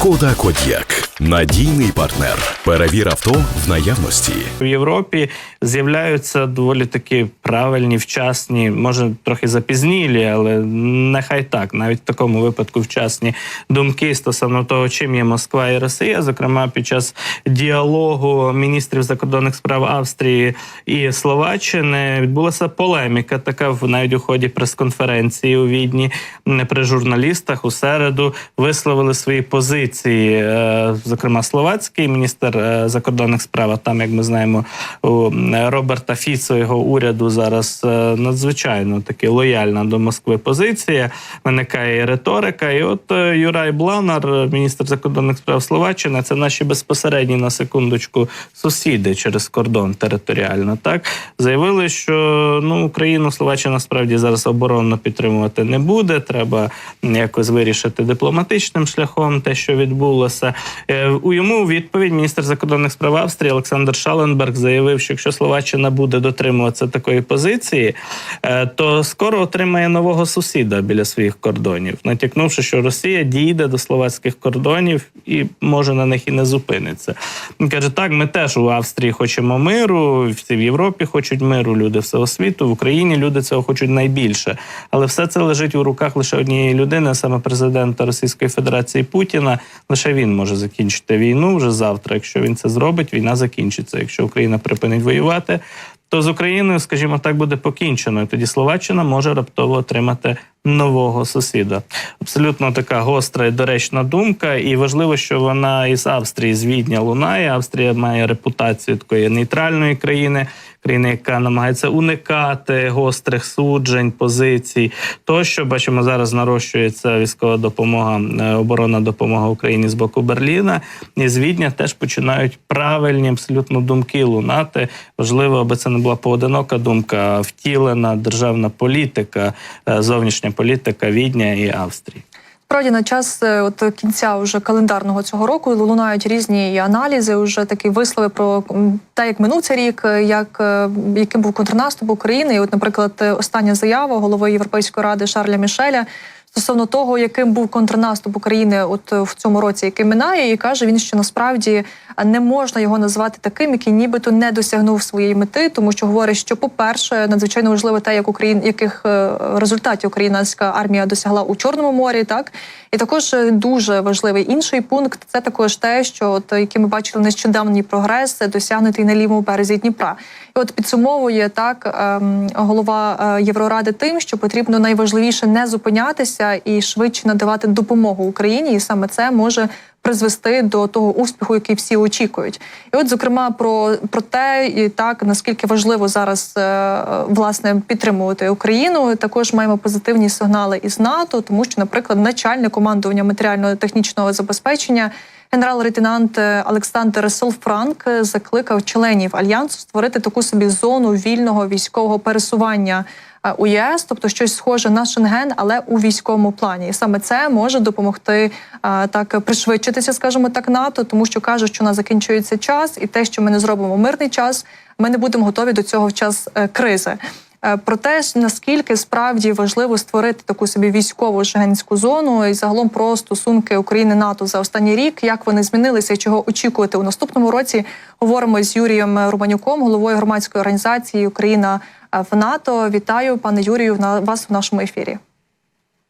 Шкода Код'як. Надійний партнер. Перевір авто в наявності. в Європі з'являються доволі такі правильні, вчасні, може трохи запізнілі, але нехай так, навіть в такому випадку вчасні думки стосовно того, чим є Москва і Росія. Зокрема, під час діалогу міністрів закордонних справ Австрії і Словаччини відбулася полеміка, така в навіть у ході прес-конференції у Відні м, при журналістах у середу висловили свої позиції. Зокрема, словацький міністр е, закордонних справ, там, як ми знаємо, у Роберта Фіцо його уряду зараз е, надзвичайно таки лояльна до Москви позиція. Виникає риторика. І от е, Юрай Бланар, міністр закордонних справ Словаччини, це наші безпосередні на секундочку сусіди через кордон територіально. Так заявили, що ну Україну Словаччина справді зараз оборонно підтримувати не буде. Треба якось вирішити дипломатичним шляхом те, що відбулося. У йому відповідь міністр закордонних справ Австрії Олександр Шаленберг заявив, що якщо Словаччина буде дотримуватися такої позиції, е, то скоро отримає нового сусіда біля своїх кордонів, натякнувши, що Росія дійде до словацьких кордонів і може на них і не зупиниться. Він каже: так, ми теж у Австрії хочемо миру, всі в Європі хочуть миру, люди всього світу, в Україні люди цього хочуть найбільше. Але все це лежить у руках лише однієї людини, саме президента Російської Федерації Путіна. Лише він може закінчити війну вже завтра. Якщо він це зробить, війна закінчиться. Якщо Україна припинить воювати, то з Україною, скажімо так, буде покінчено. І тоді Словаччина може раптово отримати нового сусіда. Абсолютно така гостра і доречна думка. І важливо, що вона із Австрії з Відня лунає. Австрія має репутацію такої нейтральної країни, країни, яка намагається уникати гострих суджень, позицій. То, що бачимо зараз, нарощується військова допомога, е, оборонна допомога Україні з боку Берліна. І з Відня теж починають правильні абсолютно думки лунати. Важливо, аби це не була поодинока думка, а втілена державна політика, е, зовнішня політика Відня і Австрії. Справді на час е, от кінця вже календарного цього року лунають різні аналізи. Уже такі вислови про те, як минув цей рік, е, як е, яким був контрнаступ України. І от, наприклад, остання заява голови Європейської ради Шарля Мішеля. Стосовно того, яким був контрнаступ України, от е, в цьому році, який минає, і каже він, що насправді е, не можна його назвати таким, який нібито не досягнув своєї мети, тому що говорить, що, по-перше, надзвичайно важливо те, як Україн, яких е, результатів українська армія досягла у Чорному морі, так і також дуже важливий інший пункт це також те, що от який ми бачили нещодавній прогрес, досягнутий на лівому березі Дніпра. І от підсумовує так ем, голова Євроради тим, що потрібно найважливіше не зупинятися і швидше надавати допомогу Україні, і саме це може призвести до того успіху, який всі очікують. І от, зокрема, про, про те, і так наскільки важливо зараз е, власне підтримувати Україну. Також маємо позитивні сигнали із НАТО, тому що, наприклад, начальник командування матеріально-технічного забезпечення. Генерал-лейтенант е, Олександр Солфранк е, закликав членів альянсу створити таку собі зону вільного військового пересування е, у ЄС, тобто щось схоже на Шенген, але у військовому плані. І саме це може допомогти так пришвидшитися, скажімо так, НАТО, тому що каже, що у нас закінчується час, і те, що ми не зробимо мирний час, ми не будемо готові до цього в час кризи. Е, Про те, наскільки справді важливо створити таку собі військову шенгенську зону і загалом про стосунки України НАТО за останній рік, як вони змінилися і чого очікувати у наступному році, говоримо з Юрієм Руманюком, головою громадської організації Україна е, в НАТО. Вітаю, пане Юрію, вас в нашому ефірі.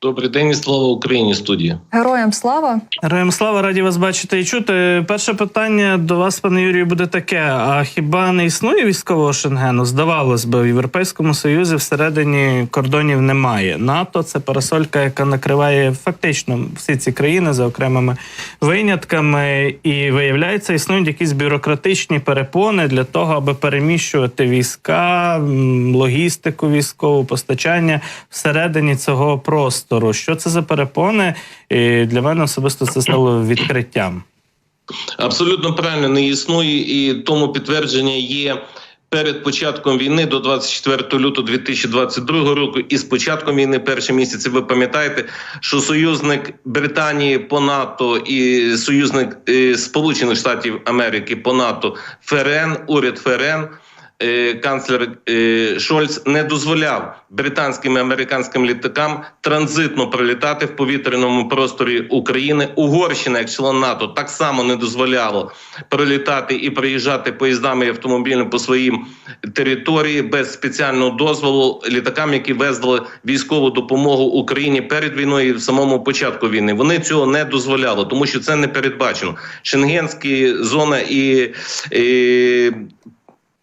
Добрий день і слава Україні студії. Героям слава! Героям слава, раді вас бачити і чути. Перше питання до вас, пане Юрію, буде таке: а хіба не існує військового шенгену? Здавалось би, в Європейському Союзі всередині кордонів немає. НАТО це парасолька, яка накриває фактично всі ці країни за окремими винятками, і виявляється, існують якісь бюрократичні перепони для того, аби переміщувати війська, логістику військову, постачання всередині цього простору. Що це за перепони? І для мене особисто це стало відкриттям. Абсолютно правильно не існує, і тому підтвердження є перед початком війни до 24 лютого 2022 року. І з початком війни перші місяці ви пам'ятаєте, що союзник Британії по НАТО і союзник е, Сполучених Штатів Америки по НАТО ФРН, уряд ФРН. Е, канцлер е, Шольц не дозволяв британським і американським літакам транзитно пролітати в повітряному просторі України. Угорщина, як член НАТО, так само не дозволяло пролітати і приїжджати поїздами і автомобілями по своїм території без спеціального дозволу літакам, які везли військову допомогу Україні перед війною і в самому початку війни. Вони цього не дозволяли, тому що це не передбачено. Шенгенські зона і. і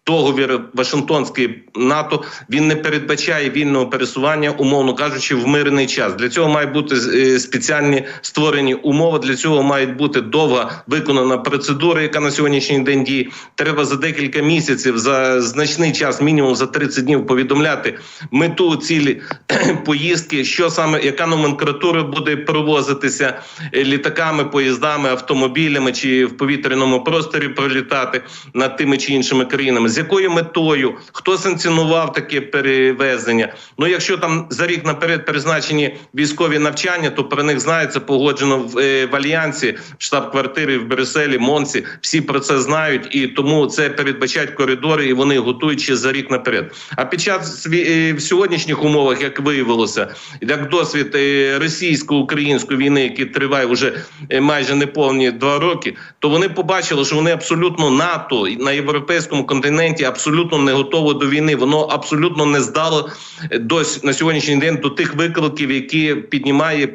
Договір Вашингтонський НАТО він не передбачає вільного пересування, умовно кажучи, в мирний час. Для цього мають бути е, спеціальні створені умови. Для цього мають бути довга виконана процедура, яка на сьогоднішній день діє. Треба за декілька місяців, за значний час, мінімум за 30 днів, повідомляти мету цілі поїздки, що саме яка номенклатура буде провозитися е, літаками, поїздами, автомобілями чи в повітряному просторі пролітати над тими чи іншими країнами. З якою метою хто санкціонував таке перевезення? Ну якщо там за рік наперед призначені військові навчання, то про них знається погоджено в, е, в альянсі, в штаб-квартирі в Брюсселі, Монці. Всі про це знають, і тому це передбачають коридори, і вони готують ще за рік наперед. А під час е, в сьогоднішніх умовах, як виявилося, як досвід е, російсько-української війни, який триває вже е, майже неповні два роки, то вони побачили, що вони абсолютно НАТО на європейському континенті абсолютно не готово до війни. Воно абсолютно не здало е, до с- на сьогоднішній день до тих викликів, які піднімає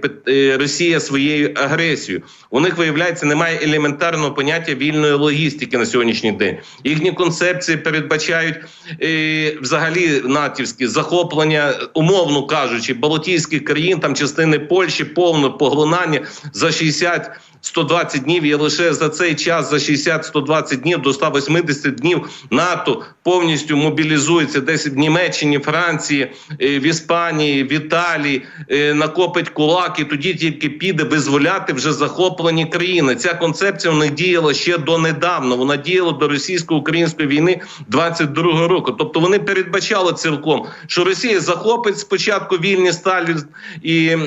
Росія своєю агресією. У них виявляється немає елементарного поняття вільної логістики на сьогоднішній день. Їхні концепції передбачають взагалі натівські захоплення, умовно кажучи, Балтійських країн, там частини Польщі, повне поглинання за 60 120 днів і лише за цей час за 60-120 днів до 180 днів НАТО повністю мобілізується десь в Німеччині, Франції, е, в Іспанії, в Італії, е, накопить кулак і тоді тільки піде визволяти вже захоплені країни. Ця концепція в них діяла ще донедавна. Вона діяла до російсько-української війни 22-го року. Тобто вони передбачали цілком, що Росія захопить спочатку вільні Сталін і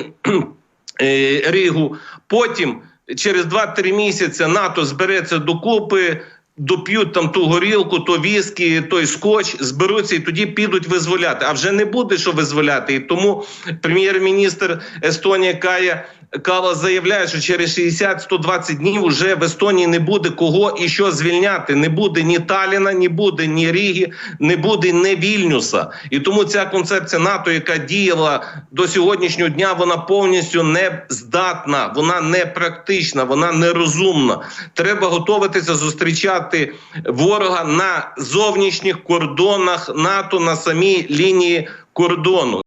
е, Рігу. Потім через 2-3 місяці НАТО збереться докупи. Доп'ють там ту горілку, то віскі, той скотч, зберуться і тоді підуть визволяти. А вже не буде що визволяти. І тому прем'єр-міністр Естонії Кая Кала заявляє, що через 60-120 днів уже в Естонії не буде кого і що звільняти. Не буде ні Таліна, ні буде ні Ріги, не буде ні Вільнюса. І тому ця концепція НАТО, яка діяла до сьогоднішнього дня, вона повністю не здатна, вона не практична, вона нерозумна. Треба готуватися зустрічати ворога на зовнішніх кордонах НАТО на самій лінії кордону.